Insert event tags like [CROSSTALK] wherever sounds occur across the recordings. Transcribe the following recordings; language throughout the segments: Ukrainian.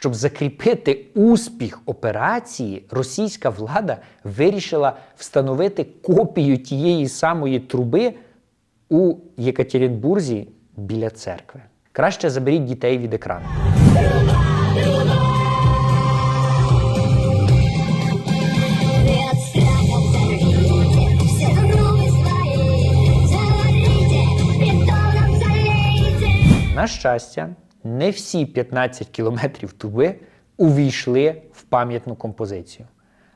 Щоб закріпити успіх операції, російська влада вирішила встановити копію тієї самої труби у Єкатеринбурзі біля церкви. Краще заберіть дітей від екрану. На щастя, не всі 15 кілометрів труби увійшли в пам'ятну композицію,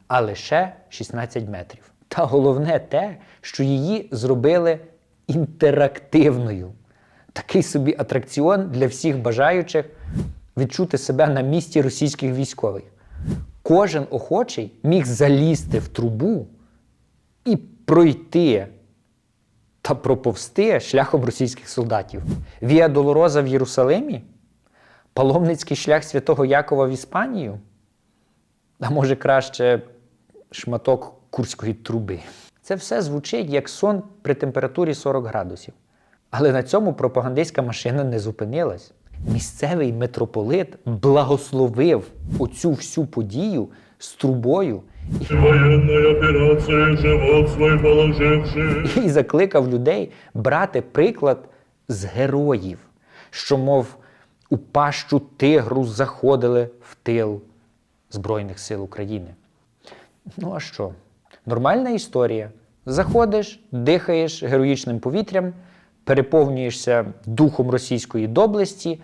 а лише 16 метрів. Та головне те, що її зробили інтерактивною. Такий собі атракціон для всіх бажаючих відчути себе на місці російських військових. Кожен охочий міг залізти в трубу і пройти та проповсти шляхом російських солдатів. Віа Долороза в Єрусалимі? Паломницький шлях святого Якова в Іспанію? А може краще шматок курської труби. Це все звучить як сон при температурі 40 градусів. Але на цьому пропагандистська машина не зупинилась. Місцевий митрополит благословив оцю всю подію з трубою і [LAUGHS] закликав людей брати приклад з героїв, що, мов, у пащу тигру заходили в тил Збройних сил України. Ну а що? Нормальна історія. Заходиш, дихаєш героїчним повітрям, переповнюєшся духом російської доблесті,